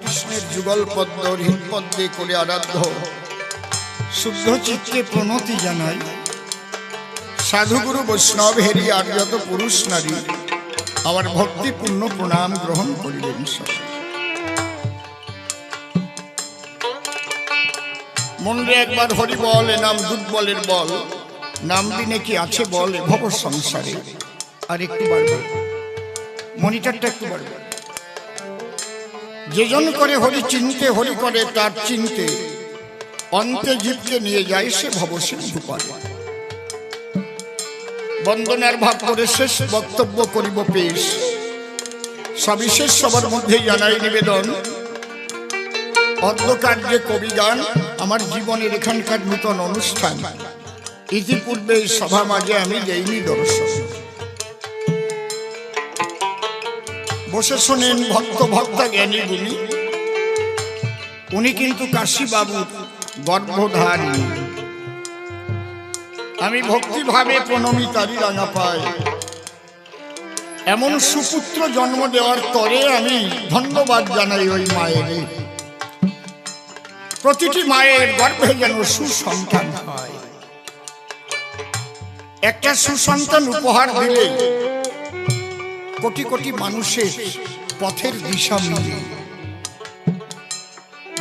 কৃষ্ণের যুগল পদ্ম হৃদপদ্মে করে আরাধ্য। শুদ্ধ চিত্তে প্রণতি জানাই। সাধুগুরু বৈষ্ণব হেরি, আর পুরুষ নারী, আমার ভক্তিপূর্ণ প্রণাম গ্রহণ করিলেন মনরে একবার হরি বল, এ নাম দুর্বলের বল। নাম দিনে কি আছে বল, এ ভব সংসারে। আর একটু বাড়বে মনিটরটা একটু বাড়বে যেজন করে হরি চিনতে হরি করে তার চিনতে, অন্তে জীবকে নিয়ে যায় সে ভবসিন্ধু পারে বন্দনার ভাব করে শেষ বক্তব্য করিব পেশ। সবিশেষ সবার মধ্যে জানাই নিবেদন। অর্ধকার্যে কবি গান আমার জীবনের এখানকার নূতন অনুষ্ঠান। ইতিপূর্বে সভা মাঝে আমি যাইনি দর্শন। বসে শোনেন ভক্ত ভক্তা জ্ঞানী গুণী। উনি কিন্তু কাশীবাবু গর্ভধারী। আমি ভক্তিভাবে প্রণমী তারি রাঙা পাই। এমন সুপুত্র জন্ম দেওয়ার তরে আমি ধন্যবাদ জানাই ওই মায়ের প্রতিটি মায়ের গর্ভে যেন সুসন্তান হয়। একটা সুসন্তান উপহার দিলে কোটি কোটি মানুষের পথের দিশা মিলে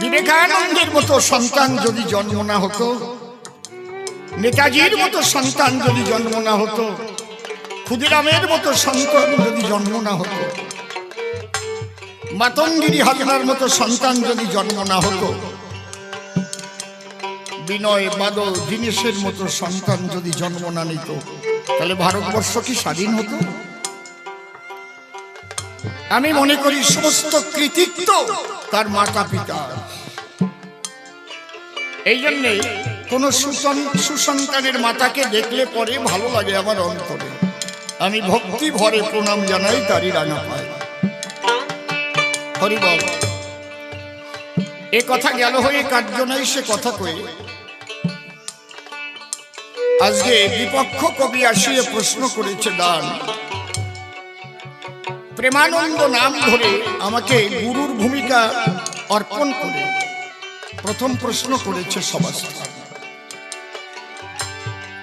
বিবেকানন্দের মতো সন্তান যদি জন্ম না হতো, নেতাজির মতো সন্তান যদি জন্ম না হতো, ক্ষুদিরামের মতো সন্তান যদি জন্ম না হতো মাতঙ্গিরি হাজরার মতো সন্তান যদি জন্ম না হতো, বিনয় বাদল দীনেশের মতো সন্তান যদি জন্ম না নিত, তাহলে ভারতবর্ষ কি স্বাধীন হতো? আমি মনে করি সমস্ত কৃতিত্ব তার মাতা পিতা এই জন্যে কোন সুসন্তানের মাতাকে দেখলে পরে ভালো লাগে আমার অন্তরে। আমি ভক্তি ভরে প্রণাম জানাই তারই রাঙা পাই হরিবল এ কথা গেল হয়ে কার্য নাই সে কথা কয়ে। আজকে বিপক্ষ কবি আসিয়ে প্রশ্ন করেছে দান। প্রেমানন্দ নাম ধরে আমাকে গুরুর ভূমিকা অর্পণ করে। প্রথম প্রশ্ন করেছে সমাজস্থান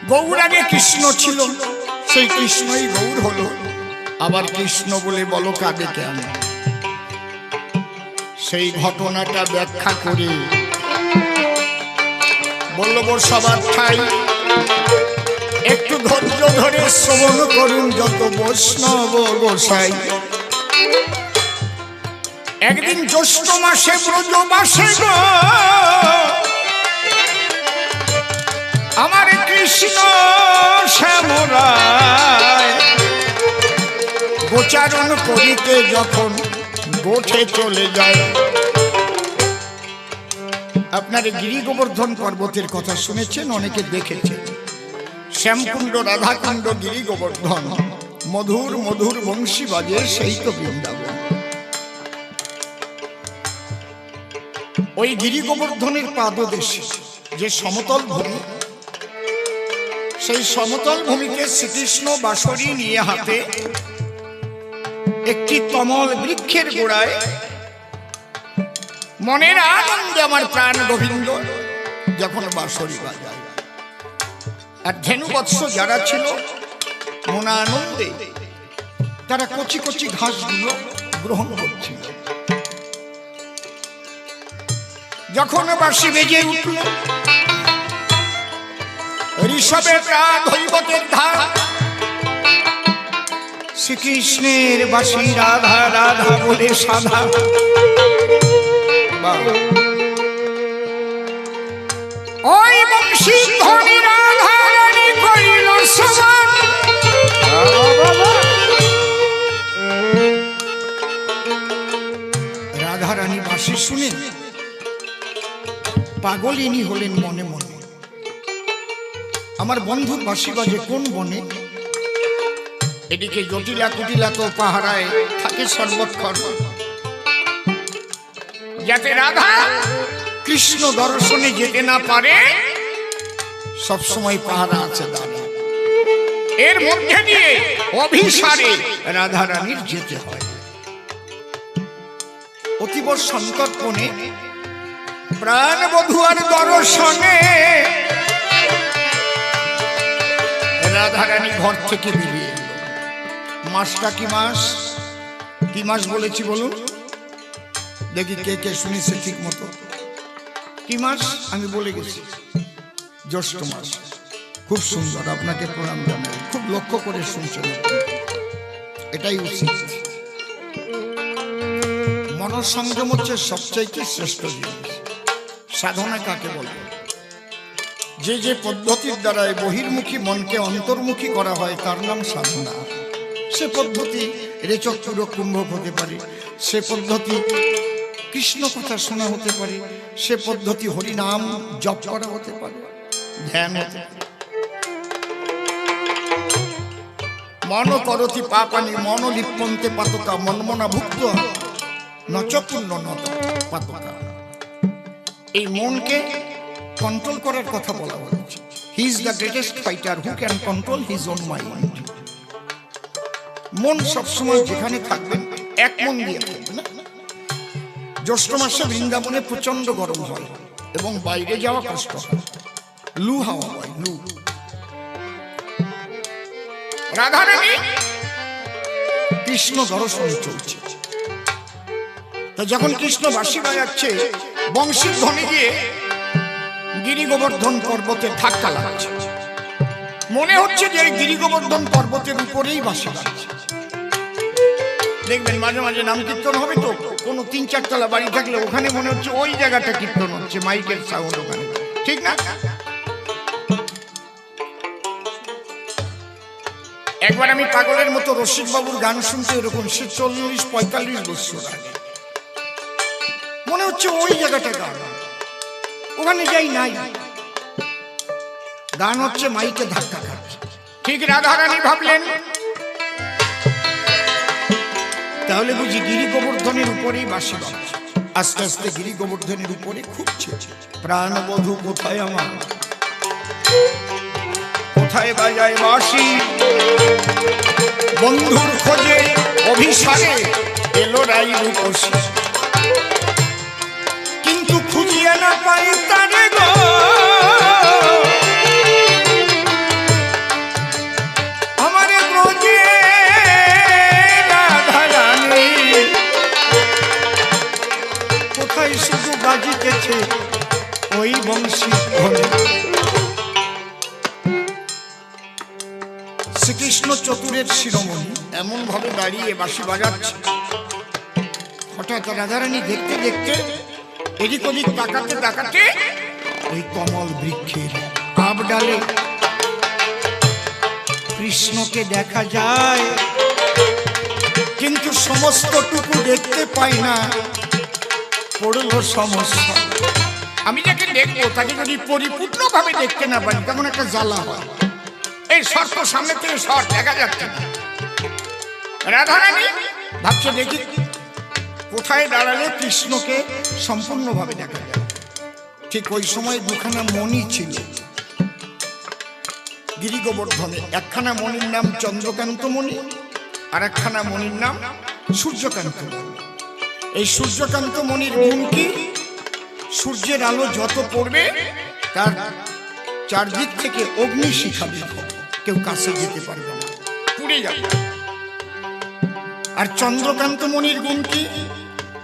গৌরাগে কৃষ্ণ ছিল, সেই কৃষ্ণই গৌর হলো। আবার কৃষ্ণ বলে বলো কাঁদে কেন? সেই ঘটনাটা ব্যাখ্যা করে বলল সবার ঠাই একটু ধৈর্য ধরে শ্রবণ করুন যত বৈষ্ণব গোসাই। একদিন জ্যৈষ্ঠ মাসে ব্রজ মাসে আমার কৃষ্ণ শ্যামরায়, গোচারণ করিতে যখন গোঠে চলে যায়। আপনার গিরি গোবর্ধন পর্বতের কথা শুনেছেন, অনেকে দেখেছেন। শ্যামকুণ্ড, রাধাকুণ্ড গিরি গোবর্ধন মধুর মধুর বংশী বাজে সেই তো বৃন্দাবন। ওই গিরি গোবর্ধনের পাদদেশে যে সমতল ভূমি, সেই সমতল ভূমিকে শ্রীকৃষ্ণ বাসরি নিয়ে হাতে একটি তমল বৃক্ষের গোড়ায়। মনের আনন্দে আমার প্রাণ গোবিন্দ, যখন বাসরি বাজায়। আর ধেনু বৎস যারা ছিল মনা আনন্দে তারা কচি কচি ঘাসগুলো গ্রহণ করছিল। যখন বাসি বেজে উঠল, ঋষভের রাগ হৈবতের ধার শ্রীকৃষ্ণের বাসি রাধা রাধা বলে সাধা। ওই বংশী ধ্বনি পাগলিনী হলেন মনে মনে। আমার বন্ধুর বাসি বাজে কোন বনে? এদিকে জটিলা কুটিলা তো পাহারায় থাকে সর্বক্ষণ। যাতে রাধা কৃষ্ণ দর্শনে যেতে না পারে সবসময় পাহারা আছে দাদা এর মধ্যে দিয়ে অভিসারে রাধারানীর যেতে হয়। অতীব সন্তর্পণে প্রাণ বধুয়ার দর্শনে। রাধারানী ঘর থেকে বেরিয়ে এলো। মাসটা কি মাস? কি মাস বলেছি বলুন? দেখি কে কে শুনেছে ঠিক মতো। কি মাস? আমি বলে গেছি। জ্যৈষ্ঠ মাস। খুব সুন্দর, আপনাকে প্রণাম জানাই। খুব লক্ষ্য করে শুনছেন। এটাই উচিত। মনসংযম হচ্ছে সবচাইতে শ্রেষ্ঠ জিনিস। সাধনা কাকে বলে? যে যে পদ্ধতির দ্বারায় বহির্মুখী মনকে অন্তর্মুখী করা হয়, তার নাম সাধনা। সে পদ্ধতি রেচক চূড়ক কুম্ভক হতে পারে, সে পদ্ধতি কৃষ্ণ কথা শোনা হতে পারে, সে পদ্ধতি হরিনাম জপ করা হতে পারে, ধ্যান মন করতি পাপানি মন পাতকা মনমনা ভুক্ত নচপূর্ণ নত পাতকা এই মনকে কন্ট্রোল করার কথা বলা হয়েছে। He is the greatest fighter who can control his own mind মন সবসময় যেখানে থাকবেন এক মন দিয়ে থাকবেন জ্যৈষ্ঠ মাসে বৃন্দাবনে প্রচণ্ড গরম হয় এবং বাইরে যাওয়া কষ্ট হয় লু হাওয়া হয়, লু। রাধারানী! কৃষ্ণ দর্শনে চলছে। তা যখন কৃষ্ণ বাসি বাজাচ্ছে বংশীর ধ্বনি দিয়ে গিরি গোবর্ধন পর্বতে ধাক্কা লাগছে। মনে হচ্ছে যে গিরি গোবর্ধন পর্বতের উপরেই বাসা বাজছে দেখবেন মাঝে মাঝে নাম কীর্তন হবে তো, কোনো তিন চারতলা বাড়ি থাকলে ওখানে মনে হচ্ছে ওই জায়গাটা কীর্তন হচ্ছে, মাইকের সাউন্ড ওখানে। ঠিক না? একবার আমি পাগলের মতো রসিক বাবুর গান শুনতে এরকম সে চল্লিশ পঁয়তাল্লিশ বছর আগে। মনে হচ্ছে ওই জায়গাটা গান ওখানে যাই নাই। গান হচ্ছে মাইকে ধাক্কা খাচ্ছে। ঠিক রাধারানী ভাবলেন। তাহলে বুঝি গিরি গোবর্ধনের উপরেই বাসি বাজছে আস্তে আস্তে গিরি গোবর্ধনের উপরে খুঁজছে। প্রাণবধূ কোথায় আমার? কোথায় বাজায় বাসি বন্ধুর খোঁজে অভিসারে এলো রাই রূপসী। শ্রীকৃষ্ণ চতুরের শিরোমণি এমন দাঁড়িয়ে বাঁশি বাজাচ্ছে। হঠাৎ রাধারানী দেখতে দেখতে এদিক ওদিক তাকাতে তাকাতে ওই কমল বৃক্ষের ডালে কৃষ্ণকে দেখা যায়। কিন্তু সমস্তটুকু দেখতে পাই না। পড়ল সমস্যা আমি যাকে দেখব, তাকে যদি পরিপূর্ণভাবে দেখতে না পারি তেমন একটা জ্বালা হয়। এই শর্ত সামনে থেকে শর্ট দেখা যাচ্ছে না। রাধারানী, ভাবছে দেখি কোথায় দাঁড়ালে কৃষ্ণকে। সম্পূর্ণভাবে দেখা যায়। ঠিক ওই সময় দুখানা মণি ছিল। গিরি গোবর্ধনে একখানা মণির নাম চন্দ্রকান্ত মণি আর একখানা মণির নাম সূর্যকান্ত এই সূর্যকান্ত মণির গুণ কি? সূর্যের আলো যত পড়বে, তার চারদিক থেকে অগ্নি শিখা কেউ কাছে যেতে পারবে না। পুড়ে যাবে। আর চন্দ্রকান্ত মণির গুণ কি?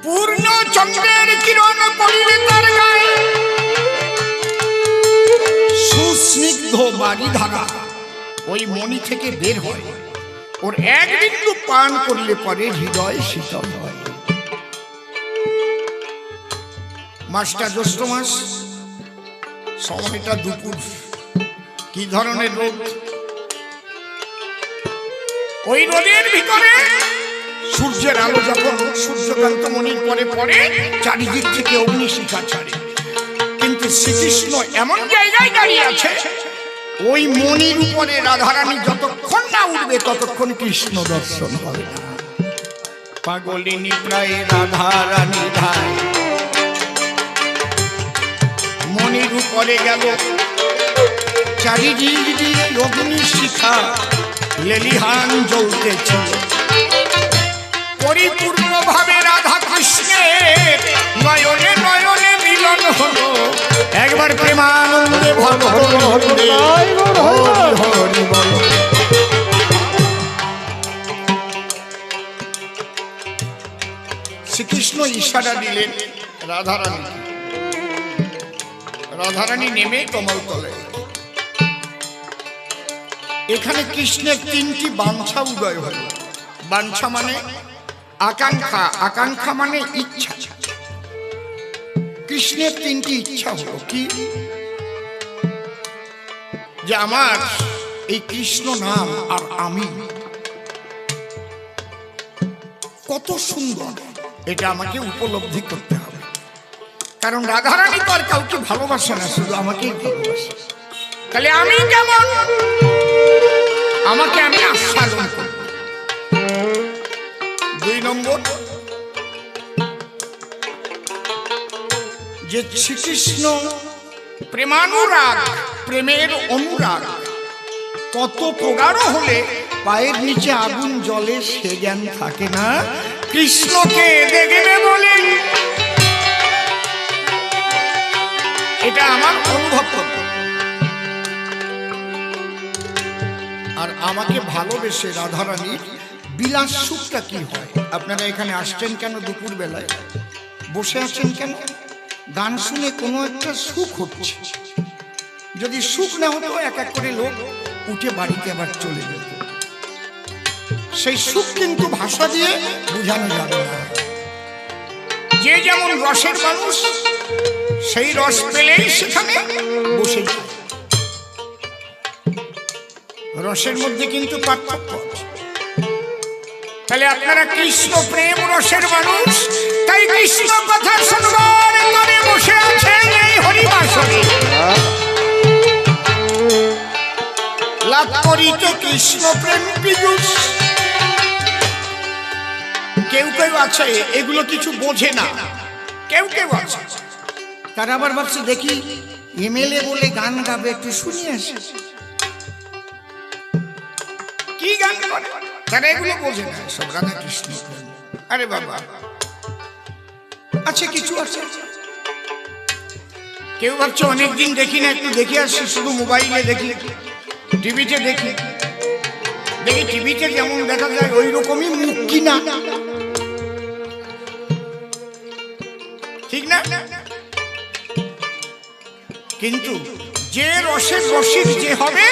পূর্ণ চন্দ্রের কিরণ পড়িবে তার গায়ে। সুস্নিগ্ধ বাড়ি ধারা ওই মণি থেকে বের হয়। ওর এক বিন্দু পান করলে পরে হৃদয় শীতল হয়। মাসটা জ্যৈষ্ঠ মাস সময়টা দুপুর। কি ধরনের রোদ? ওই রোদের ভিতরে সূর্যের আলো যখন সূর্যকান্ত মনির পরে পরে চারিদিক থেকে অগ্নিশিখা ছাড়ে। কিন্তু শ্রীকৃষ্ণ এমন জায়গায় দাঁড়িয়ে আছে ওই মনির উপরে রাধারানী যতক্ষণ না উঠবে ততক্ষণ কৃষ্ণ দর্শন হবে না। পাগলিনী প্রায় রাধারানী ধায়। মনির উপরে গেল চারিদিক দিয়ে অগ্নি শিখা লেলিহান জ্বলতেছিল পরিপূর্ণ ভাবে রাধা কৃষ্ণের নয়নে নয়নে মিলন হলো। একবার প্রেমানন্দে শ্রীকৃষ্ণ ইশারা দিলেন রাধারানী। রাধারানী নেমে কমল তলে। এখানে কৃষ্ণের তিনটি বাঞ্ছা উদয় হল। বাঞ্ছা মানে আকাঙ্ক্ষা আকাঙ্ক্ষা মানে ইচ্ছা। কৃষ্ণের তিনটি ইচ্ছা হলো কি? যে আমার এই কৃষ্ণ নাম আর আমি কত সুন্দর, এটা আমাকে উপলব্ধি করতে হবে। কারণ রাধারানী তো আর কাউকে ভালোবাসে না, শুধু আমাকেই ভালোবাসে। তাহলে আমি কেমন? আমাকে আমি আস্বাদন করব। দুই নম্বর। যে শ্রীকৃষ্ণ প্রেমানুরাগ, প্রেমের অনুরাগ কত প্রগাঢ় হলে পায়ের নিচে আগুন জলে সে জ্ঞান থাকে না। কৃষ্ণকে দেখবে বলে। এটা আমার অনুভব করতে। আর আমাকে ভালোবেসে রাধারানীর বিলাস সুখটা কি হয়? আপনারা এখানে আসছেন কেন দুপুর বেলায় বসে আছেন কেন? গান শুনে কোনো একটা সুখ হচ্ছে। যদি সুখ না হতো, এক এক করে লোক উঠে বাড়িতে আবার চলে যেত। সেই সুখ কিন্তু ভাষা দিয়ে বোঝানো যাবে না। যে যেমন রসের মানুষ, সেই রস পেলেই সেখানে বসে রসের মধ্যে কিন্তু পার্থক্য। তাহলে আপনারা কৃষ্ণ প্রেম রসের মানুষ, তাই কৃষ্ণ কথা শুনবার তবে বসে আছেন এই হরিবাসরে লাভ করিতে কৃষ্ণ প্রেম পীযুষ। কেউ কেউ আছে, এগুলো কিছু বোঝে না। কেউ কেউ আছে। তারা আবার ভাবছে, দেখি এমএলএ বলে গান গাবে, একটু শুনিয়ে আসি। কি গান করে? তারা এগুলো বোঝে না? সব রাধা কৃষ্ণ। আরে বাবা। আচ্ছা কিছু আছে? কেউ ভাবছে অনেকদিন দেখি না, একটু দেখে আসছি শুধু মোবাইলে দেখি, টিভিতে দেখি। দেখি, টিভিতে যেমন দেখা যায় ওই রকমই মুখ কিনা। ঠিক না? কিন্তু যে রসের রসিক যে হবে,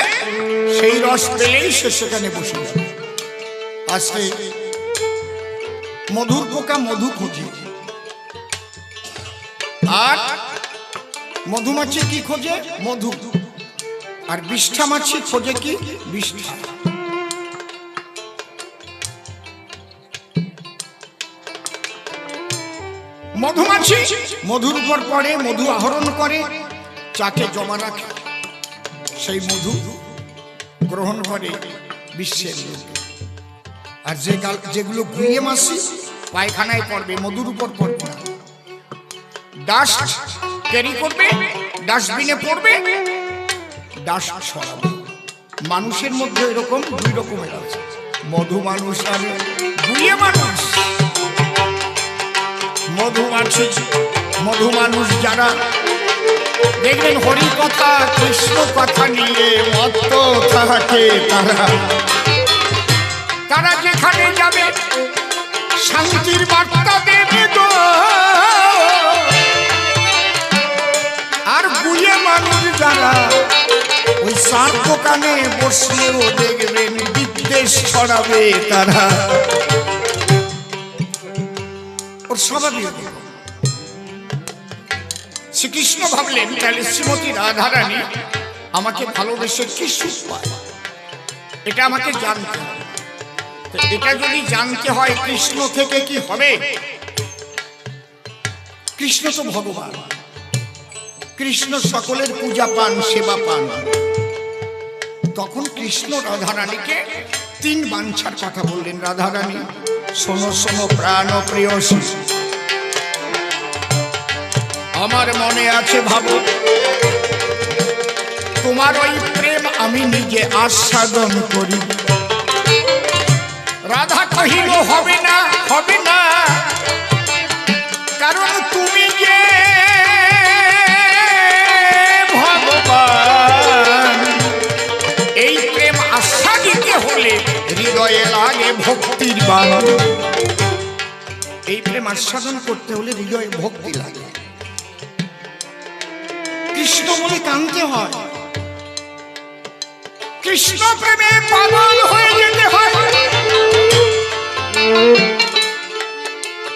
সেই রস পেলেই সে সেখানে বসে যাবে। আজকে মধুর পোকা মধু খোঁজে। আর মধুমাছি কি খোঁজে? মধু। আর বিষ্ঠা মাছি খোঁজে কি? বিষ্ঠা। মধুমাছি মধুর উপর পড়ে, মধু আহরণ করে চাকে জমা রাখে। সেই মধু গ্রহণ করে বিশ্বের লোকে। আর যে গাল যেগুলো ঘুরিয়ে মাসি, পায়খানায় পড়বে, মধুর উপর পড়বে ডাস্ট ক্যারি করবে ডাস্টবিনে পড়বে ডাস্ট ছড়াবে। মানুষের মধ্যে এরকম দুই রকমের আছে। মধু মানুষ আর গুড়িয়ে মানুষ। মধু মাছি মধু মানুষ যারা দেখবেন হরি কথা কৃষ্ণ কথা নিয়ে মত্ত থাকে তারা। তারা যেখানে যাবে শান্তির বার্তা দেবে গো আর বুঝে মানুষ যারা ওই সার দোকানে বসলেও দেখবেন বিদ্বেষ ছড়াবে তারা। ওর স্বাভাবিক শ্রীকৃষ্ণ ভাবলেন, তাহলে শ্রীমতী রাধারানী আমাকে ভালোবেসে কি সুখ পায়? এটা আমাকে জানতে হবে। তো এটা যদি জানতে হয় কৃষ্ণ থেকে কি হবে? কৃষ্ণ তো ভগবান। কৃষ্ণ সকলের পূজা পান, সেবা পান। তখন কৃষ্ণ রাধারানীকে তিন বাঞ্ছার কথা বললেন, রাধারানী, শোনো শোনো প্রাণ প্রিয়সী আমার মনে আছে ভাবো, তোমার ওই প্রেম আমি নিজে আস্বাদন করি। রাধা কহিল, হবে না হবে না। কারণ তুমি যে ভগবান, এই প্রেম আশা দিতে হলে হৃদয়ে লাগে ভক্তির বান। এই প্রেম আস্বাদন করতে হলে হৃদয়ে ভক্তি লাগে। কৃষ্ণ বলে কানতে হয়। কৃষ্ণ প্রেমে পাগল হয়ে যেতে হয়।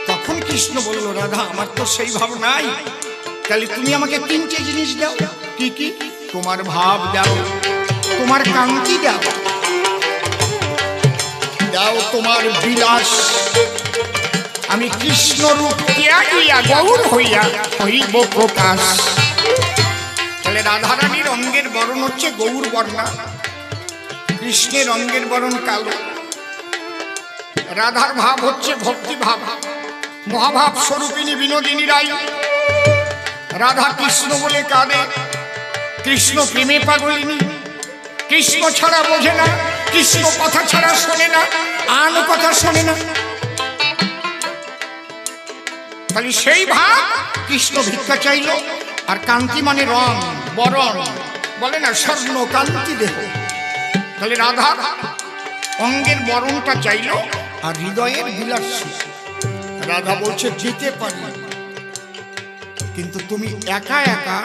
তখন কৃষ্ণ বলল, রাধা, আমার তো সেই ভাব নাই। তাহলে তুমি আমাকে তিনটে জিনিস দাও। কি কি? তোমার ভাব দাও, তোমার কান্তি দাও। দাও তোমার বিলাস। আমি কৃষ্ণ রূপ ত্যাগিয়া গৌর হইয়া হইব প্রকাশ। তাহলে রাধারানীর অঙ্গের বরণ হচ্ছে গৌর বর্ণা। কৃষ্ণের অঙ্গের বরণ কালো। রাধার ভাব হচ্ছে ভক্তি ভাব মহাভাব স্বরূপিনী বিনোদিনী রাই রাধা কৃষ্ণ বলে কাঁদে। কৃষ্ণ প্রেমে পাগলিনী। কৃষ্ণ ছাড়া বোঝে না। কৃষ্ণ কথা ছাড়া শোনে না। আন কথা শোনে না। তাহলে সেই ভাব কৃষ্ণ ভিক্ষা চাইল। আর কান্তি মানে রং, বরণ। বলে না, স্বর্ণ কান্তি দেহ। তাহলে রাধা অঙ্গের বরণটা চাইল। আর হৃদয়ের বিলাস। রাধা বলছে, যেতে পারি। কিন্তু তুমি একা একা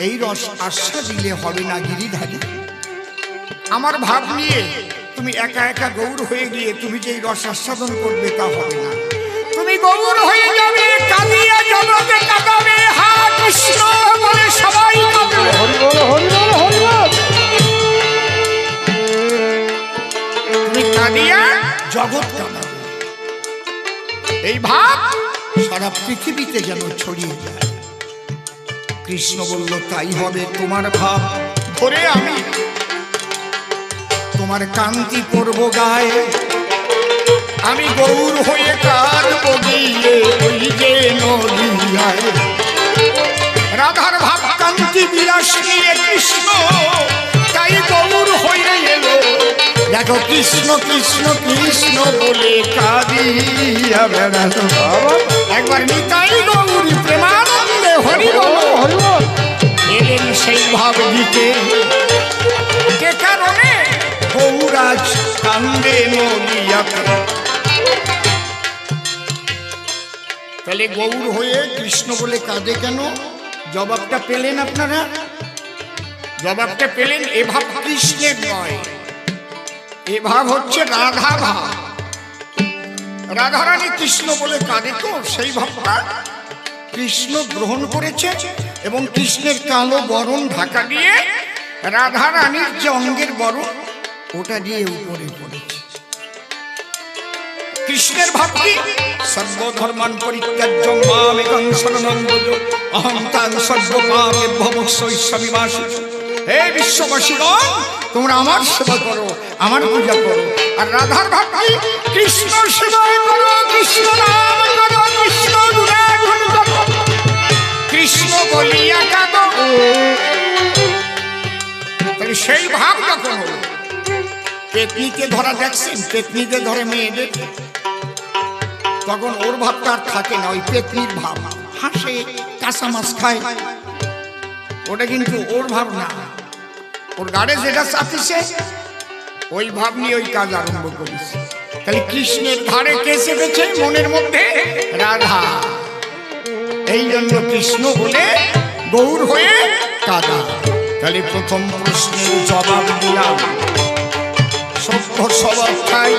এই রস আশা দিলে হবে না গিরিধারী। আমার ভাব নিয়ে তুমি একা একা গৌর হয়ে গিয়ে তুমি যে রস আস্বাদন করবে তা হবে না। তুমি গৌর হয়ে যাবে কাঁদিয়া জগতে কাঁদাবে হা সারা পৃথিবীতে যেন ছড়িয়ে যায়। কৃষ্ণ বলল, তাই হবে তোমার ভাব। ধরে আমি তোমার কান্তি পড়ব গায়ে। আমি গৌর হয়ে কাঁদব গিয়ে ওই যে রাধার ভাব কান্তি বিলাস নিয়ে কৃষ্ণ, তাই গৌর হয়ে এলো। দেখো কৃষ্ণ কৃষ্ণ কৃষ্ণ বলে কাঁদিয়া বেড়ালো। একবার নিতাই গৌরী প্রেমানন্দে হরি বলো। এলেন সেই ভাব দিতে কে কারণে গৌরাজ কান্দে নদিয়াতে তাহলে গৌর হয়ে কৃষ্ণ বলে কাঁদে কেন? জবাবটা পেলেন আপনারা? জবাবটা পেলেন এ ভাব কৃষ্ণের নয়। এ ভাব হচ্ছে রাধা ভাব। রাধারানী কৃষ্ণ বলে কাঁদে তো, সেই ভাবটা কৃষ্ণ গ্রহণ করেছে এবং কৃষ্ণের কালো বরণ ঢাকা দিয়ে রাধারানীর যে অঙ্গের বরণ, ওটা দিয়ে উপরে পড়েছে। কৃষ্ণের ভাবটি, সর্বধর্মান পরিত্যাজ্য মামেকং শরণং ব্রজ অহং সর্বপাপে ভবস্বৈশ্ববিবাস হে বিশ্ববাসীগণ, তোমরা আমার সেবা করো, আমার পূজা করো। আর রাধার ভাবটি কৃষ্ণ সেবা করো, কৃষ্ণ নাম করো, কৃষ্ণ কৃষ্ণ বলিয়া কাঁদো। সেই ভাব যখন হলো? পেতনিকে ধরা দেখছেন, পেতনিকে ধরে মেয়েদের তখন ওর ভাবটা আর থাকে না, ওই পেতনির ভাব। হাসে কাঁচা মাছ খায়। ওটা কিন্তু ওর ভাব না। ওর গাড়ে যেটা চাপিছে, ওই ভাব নিয়ে ওই কাজ আরম্ভ করিস। তাহলে কৃষ্ণের ধারে কেসে গেছে মনের মধ্যে? রাধা। এই জন্য কৃষ্ণ বলে গৌর হয়ে কাদা। তাহলে প্রথম প্রশ্নের জবাব দিলাম। সভ্য সবাব খাই